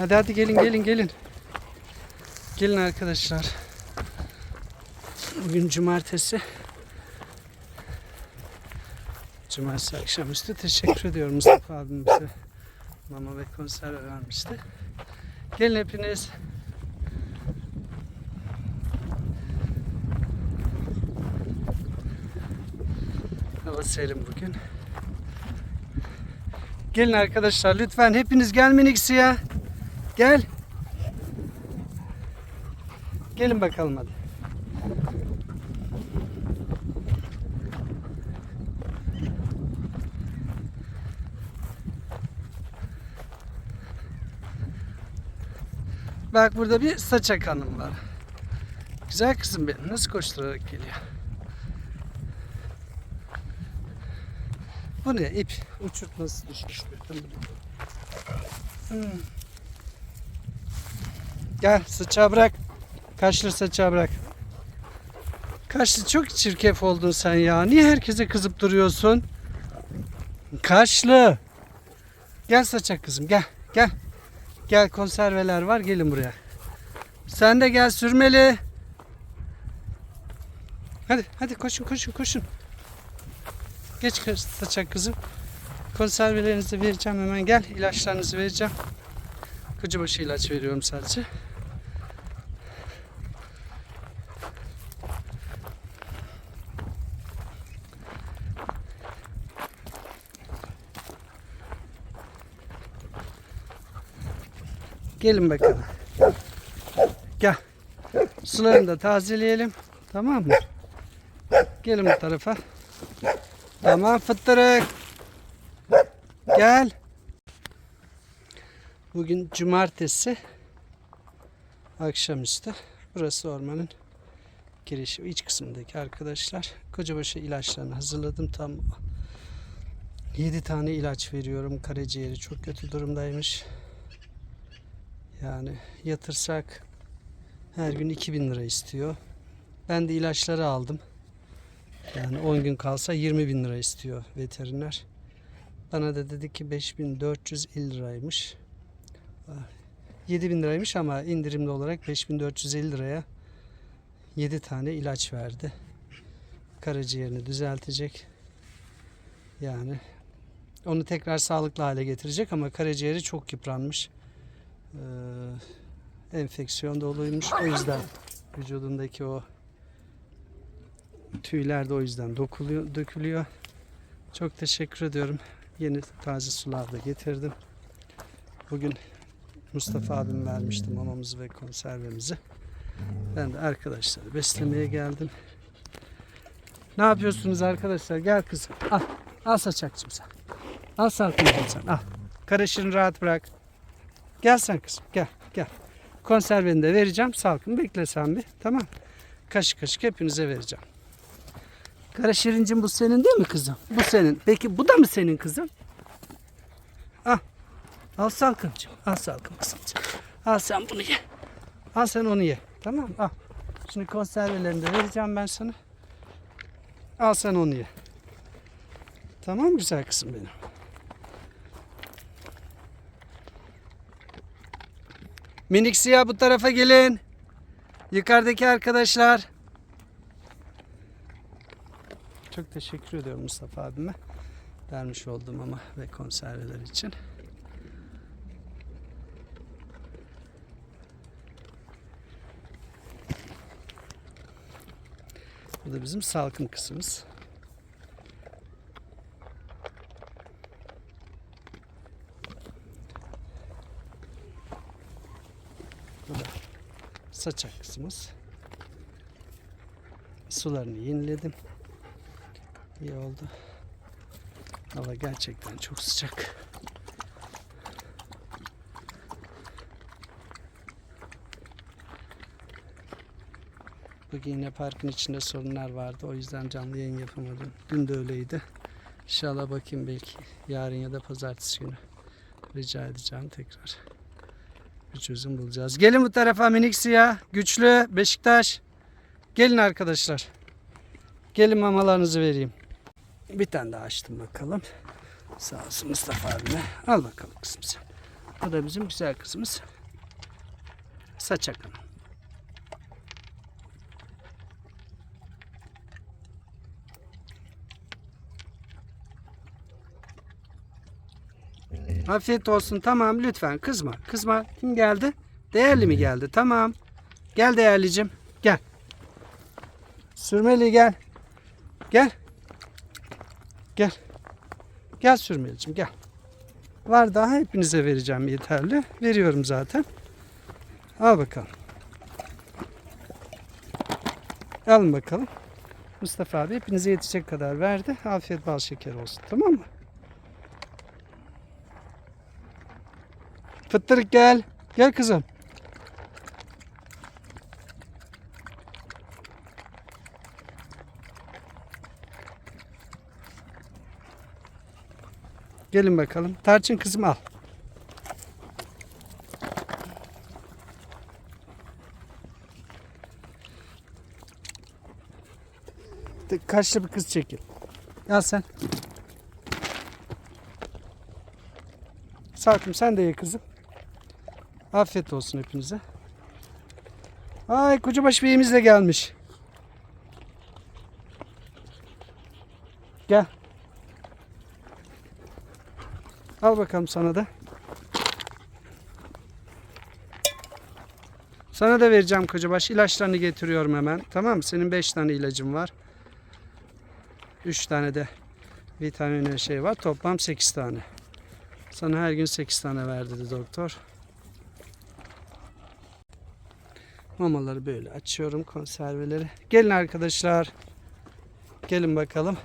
Hadi hadi gelin gelin gelin. Gelin arkadaşlar. Bugün cumartesi. Cumartesi akşamüstü teşekkür ediyorum Mustafa abim bize mama ve konserve vermişti. Gelin hepiniz. Hava serin bugün. Gelin arkadaşlar lütfen hepiniz gel Minix'iye. Gel. Gelin bakalım hadi. Bak burada bir saçak hanım var. Güzel kızım benim. Nasıl koşturarak geliyor? Bu ne? İp. Uçurtması düşmüş. Hmm. Gel saçağı bırak. Kaşlı saçağı bırak. Kaşlı çok çirkef oldun sen ya. Niye herkese kızıp duruyorsun? Kaşlı. Gel saçak kızım gel. Gel. Gel konserveler var gelin buraya. Sen de gel sürmeli. Hadi hadi koşun koşun koşun. Geç kız- saçak kızım. Konservelerinizi vereceğim hemen gel. İlaçlarınızı vereceğim. Kocabaşı ilaç veriyorum sadece. Gelin bakalım. Gel. Sularını da tazeleyelim. Tamam mı? Gelin bu tarafa. Tamam fıttırık. Gel. Bugün cumartesi akşamüstü. Burası ormanın girişi iç kısmındaki arkadaşlar. Kocabaşı ilaçlarını hazırladım. Tam 7 tane ilaç veriyorum. Karaciğeri çok kötü durumdaymış. Yani yatırsak her gün 2000 lira istiyor. Ben de ilaçları aldım. Yani 10 gün kalsa 20 bin lira istiyor veteriner. Bana da dedi ki 5450 liraymış. 7000 liraymış ama indirimli olarak 5450 liraya 7 tane ilaç verdi. Karaciğerini düzeltecek. Yani onu tekrar sağlıklı hale getirecek ama karaciğeri çok yıpranmış. Ee, enfeksiyon doluymuş. O yüzden vücudundaki o tüyler de o yüzden dokuluyor, dökülüyor. Çok teşekkür ediyorum. Yeni taze sular da getirdim. Bugün Mustafa abim vermişti mamamızı ve konservemizi. Ben de arkadaşları beslemeye geldim. Ne yapıyorsunuz arkadaşlar? Gel kızım. Al. Al saçakçım sen. Al salkımcım sen. Al. Karışını rahat bırak. Gel sen kızım. Gel. Gel. Konserveni de vereceğim. Salkım bekle sen bir. Tamam. Kaşık kaşık hepinize vereceğim. Kara Şirincim bu senin değil mi kızım? Bu senin. Peki bu da mı senin kızım? Al. Al salkımcığım. Al salkım kızımcığım. Al sen bunu ye. Al sen onu ye. Tamam? Al. Şimdi konservelerini de vereceğim ben sana. Al sen onu ye. Tamam güzel kızım benim? Minik siyah bu tarafa gelin. Yukarıdaki arkadaşlar. Çok teşekkür ediyorum Mustafa abime. Vermiş olduğum ama ve konserveler için. Bu da bizim salkım kısmımız. Bu da saçak kısmımız. Sularını yeniledim. İyi oldu. Hava gerçekten çok sıcak. Bugün yine parkın içinde sorunlar vardı. O yüzden canlı yayın yapamadım. Dün de öyleydi. İnşallah bakayım belki yarın ya da pazartesi günü rica edeceğim tekrar. Bir çözüm bulacağız. Gelin bu tarafa minik siyah, güçlü, Beşiktaş. Gelin arkadaşlar. Gelin mamalarınızı vereyim. Bir tane daha açtım bakalım. Sağ olsun Mustafa abime. Al bakalım kızım. Bu da bizim güzel kızımız. Saçak Hanım. Afiyet olsun. Tamam lütfen kızma. Kızma. Kim geldi? Değerli mi geldi? Tamam. Gel değerlicim. Gel. Sürmeli gel. Gel. Gel. Gel sürmelicim gel. Var daha hepinize vereceğim yeterli. Veriyorum zaten. Al bakalım. Alın bakalım. Mustafa abi hepinize yetecek kadar verdi. Afiyet bal şeker olsun. Tamam mı? Fıttırık gel. Gel kızım. Gelin bakalım. Tarçın kızım al. Kaşlı bir kız çekil. Al sen. Sarkım sen de ye kızım. Afiyet olsun hepinize. Ay kocabaş beyimiz de gelmiş. Gel. Al bakalım sana da. Sana da vereceğim kocabaş. İlaçlarını getiriyorum hemen. Tamam mı? Senin 5 tane ilacın var. 3 tane de vitamin şey var. Toplam 8 tane. Sana her gün 8 tane ver dedi doktor. Mamaları böyle açıyorum konserveleri. Gelin arkadaşlar. Gelin bakalım.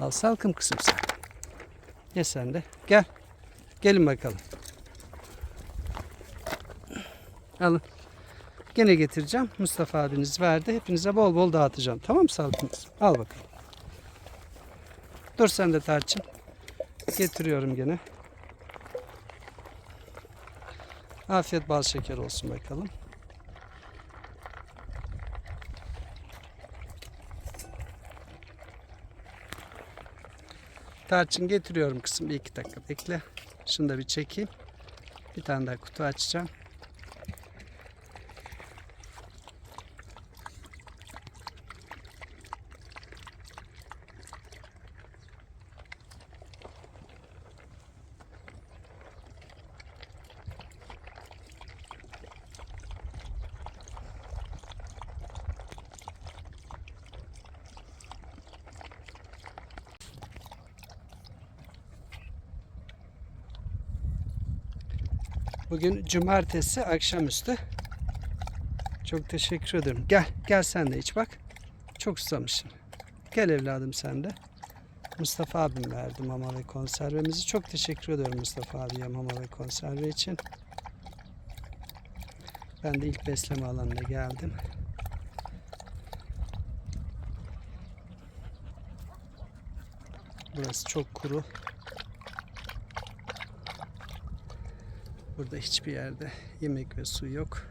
Al salkım kızım sen. Ye sen de. Gel. Gelin bakalım. Alın. Gene getireceğim. Mustafa abiniz verdi. Hepinize bol bol dağıtacağım. Tamam mı salkım? Al bakalım. Dur sen de tarçın. Getiriyorum gene. Afiyet bal şeker olsun bakalım. Tarçın getiriyorum kızım. Bir iki dakika bekle. Şunu da bir çekeyim. Bir tane daha kutu açacağım. Bugün cumartesi akşamüstü. Çok teşekkür ederim. Gel, gel sen de iç bak. Çok susamışsın. Gel evladım sen de. Mustafa abim verdi mama ve konservemizi. Çok teşekkür ediyorum Mustafa abiye mama ve konserve için. Ben de ilk besleme alanına geldim. Burası çok kuru. Burada hiçbir yerde yemek ve su yok.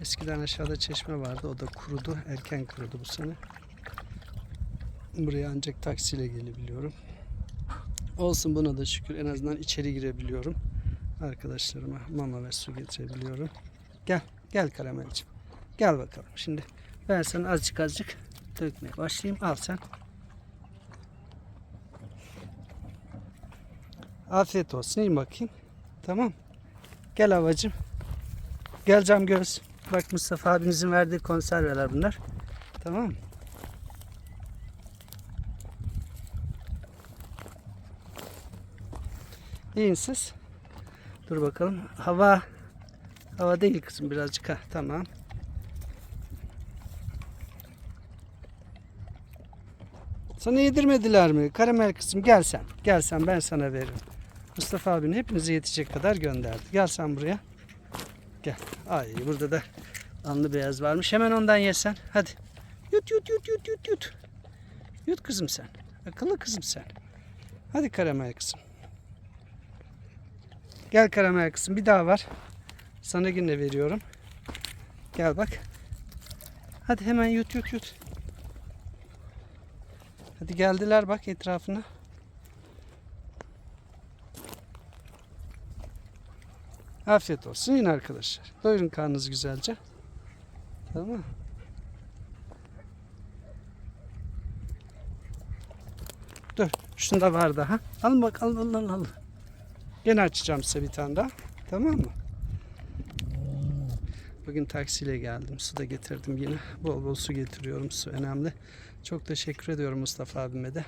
Eskiden aşağıda çeşme vardı. O da kurudu. Erken kurudu bu sene. Buraya ancak taksiyle gelebiliyorum. Olsun buna da şükür. En azından içeri girebiliyorum. Arkadaşlarıma mama ve su getirebiliyorum. Gel. Gel karamelciğim. Gel bakalım. Şimdi ben sana azıcık azıcık dökmeye başlayayım. Al sen. Afiyet olsun. İyi bakayım. Tamam. Gel havacım. Gel cam göz. Bak Mustafa abimizin verdiği konserveler bunlar. Tamam mı? İyiyin siz. Dur bakalım. Hava. Hava değil kızım birazcık. Ha, tamam. Sana yedirmediler mi? Karamel kızım gel sen. Gel sen ben sana veririm. Mustafa abinin hepinize yetecek kadar gönderdi. Gel sen buraya. Gel. Ay burada da anlı beyaz varmış. Hemen ondan yesen. Hadi. Yut yut yut yut yut yut. Yut kızım sen. Akıllı kızım sen. Hadi karamel kızım. Gel karamel kızım. Bir daha var. Sana yine veriyorum. Gel bak. Hadi hemen yut yut yut. Hadi geldiler bak etrafına. Afiyet olsun yine arkadaşlar. Doyurun karnınızı güzelce. Tamam mı? Dur. Şunda var daha. Al bak al al al al. Gene açacağım size bir tane daha. Tamam mı? Bugün taksiyle geldim. Su da getirdim yine. Bol bol su getiriyorum. Su önemli. Çok teşekkür ediyorum Mustafa abime de.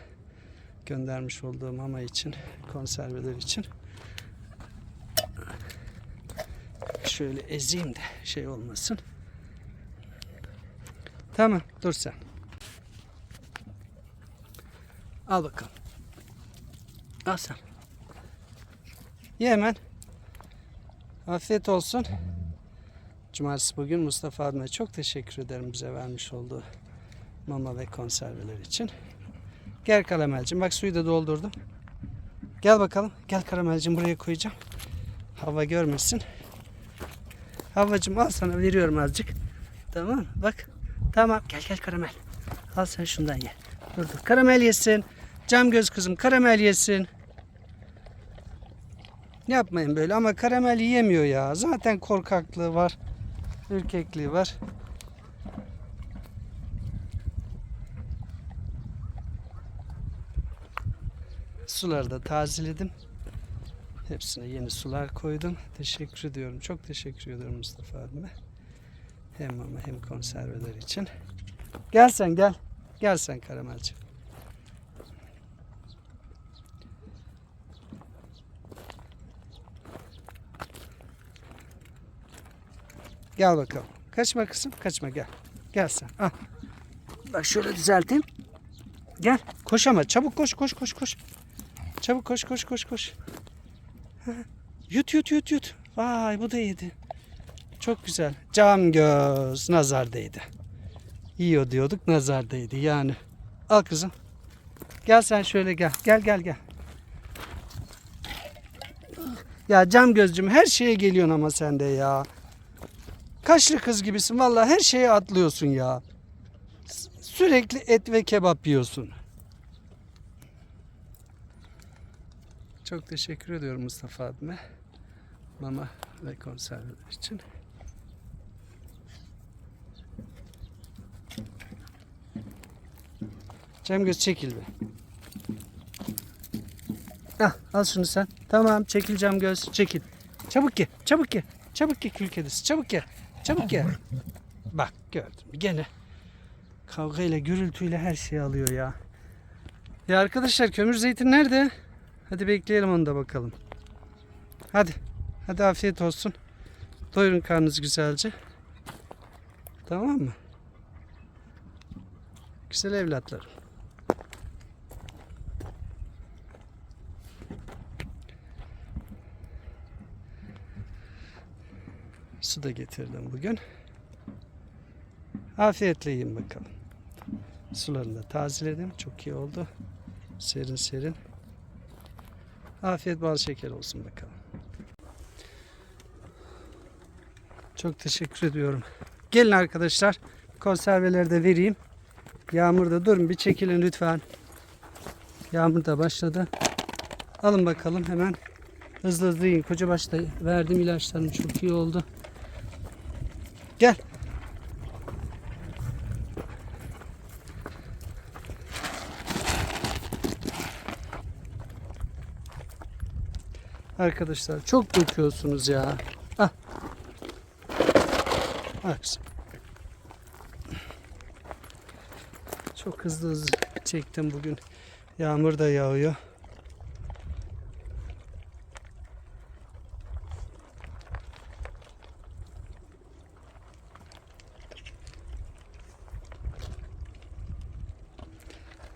Göndermiş olduğum mama için, konserveler için. Şöyle ezeyim de şey olmasın. Tamam dur sen. Al bakalım. Al sen. Ye hemen. Afiyet olsun. Cumartesi bugün Mustafa abime çok teşekkür ederim bize vermiş olduğu mama ve konserveler için. Gel karamelcim bak suyu da doldurdum. Gel bakalım. Gel karamelcim buraya koyacağım. Hava görmesin. Havacım al sana veriyorum azıcık. Tamam? Bak. Tamam gel gel karamel. Al sen şundan ye. Dur dur. Karamel yesin. Cam göz kızım karamel yesin. Yapmayın böyle ama karamel yiyemiyor ya. Zaten korkaklığı var. Ürkekliği var. Suları da tazeledim. Hepsine yeni sular koydum. Teşekkür ediyorum. Çok teşekkür ediyorum Mustafa abime. Hem ama hem konserveler için. Gel sen gel. Gel sen karamelci. Gel bakalım. Kaçma kızım. Kaçma gel. Gel sen. Al. Bak şöyle düzelteyim. Gel. Koş ama. Çabuk koş koş koş koş. Çabuk koş koş koş koş. Yut yut yut yut. Vay bu da yedi. Çok güzel. Cam göz nazar değdi. Yiyor diyorduk nazar değdi yani. Al kızım. Gel sen şöyle gel. Gel gel gel. Ya cam gözcüm her şeye geliyorsun ama sen de ya. Kaşlı kız gibisin vallahi her şeye atlıyorsun ya. Sürekli et ve kebap yiyorsun. Çok teşekkür ediyorum Mustafa abime. Mama ve konserveler için. Cemgöz çekil be. Ah, al şunu sen. Tamam çekil Cemgöz çekil. Çabuk ye çabuk ye. Çabuk ye kül kedisi çabuk ye. Çabuk ye. Bak gördüm gene. Kavgayla gürültüyle her şeyi alıyor ya. Ya arkadaşlar kömür zeytin nerede? Hadi bekleyelim onu da bakalım. Hadi. Hadi afiyet olsun. Doyurun karnınızı güzelce. Tamam mı? Güzel evlatlarım. Su da getirdim bugün. Afiyetle yiyin bakalım. Sularını da tazeledim. Çok iyi oldu. Serin serin. Afiyet bal şeker olsun bakalım. Çok teşekkür ediyorum. Gelin arkadaşlar. Konserveleri de vereyim. Yağmurda durun bir çekilin lütfen. Yağmur da başladı. Alın bakalım hemen. Hızlı hızlı yiyin. Koca başta verdim ilaçlarını çok iyi oldu. Gel. Arkadaşlar çok döküyorsunuz ya. Ah. Bak. Çok hızlı hızlı çektim bugün. Yağmur da yağıyor.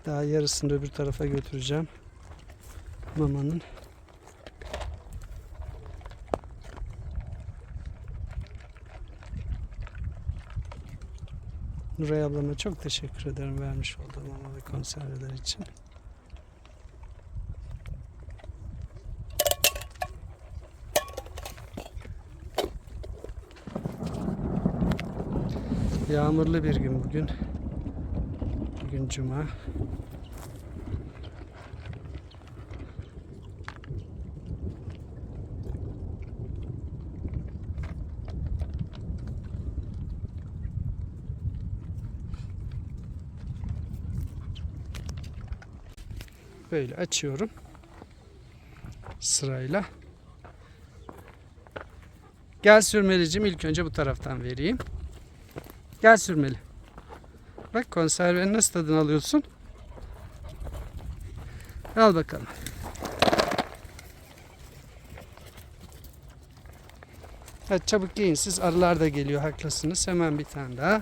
Daha yarısını öbür tarafa götüreceğim. Mamanın. Nuray ablama çok teşekkür ederim vermiş olduğu mama ve konserveler için. Yağmurlu bir gün bugün. Bugün cuma. Böyle açıyorum. Sırayla. Gel sürmelicim ilk önce bu taraftan vereyim. Gel sürmeli. Bak konservenin nasıl tadını alıyorsun? Al bakalım. Evet çabuk giyin siz arılar da geliyor haklısınız. Hemen bir tane daha.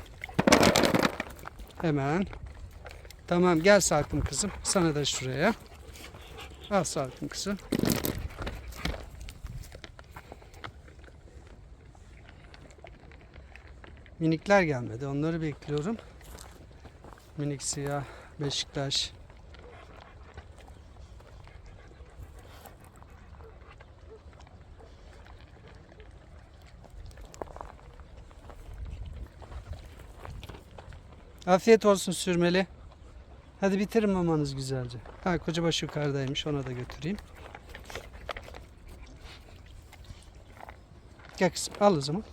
Hemen. Tamam gel Salkım kızım. Sana da şuraya. Al Salkım kızım. Minikler gelmedi. Onları bekliyorum. Minik siyah Beşiktaş. Afiyet olsun sürmeli. Hadi bitirin mamanız güzelce. Ha kocabaş yukarıdaymış ona da götüreyim. Gel kızım al o zaman.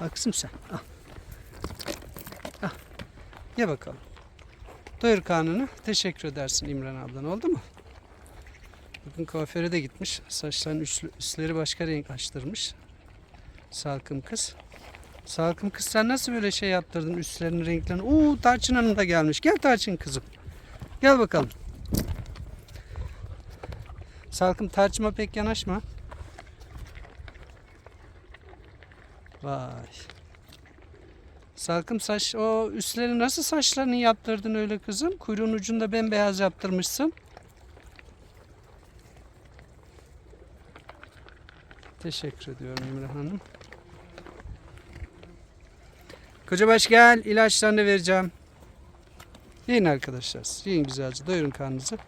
Al kızım sen al. Al. Ye bakalım. Doyur karnını. Teşekkür edersin İmran ablan oldu mu? Bugün kuaföre de gitmiş. Saçların üstlü- üstleri başka renk açtırmış. Salkım kız. Salkım kız sen nasıl böyle şey yaptırdın üstlerinin renklerini? Oo Tarçın Hanım da gelmiş. Gel Tarçın kızım. Gel bakalım. Salkım tarçıma pek yanaşma. Vay. Salkım saç o üstlerini nasıl saçlarını yaptırdın öyle kızım? Kuyruğun ucunda bembeyaz yaptırmışsın. Teşekkür ediyorum İmran Hanım. Kocabaş gel ilaçlarını vereceğim. Yiyin arkadaşlar. Yiyin güzelce. Doyurun karnınızı.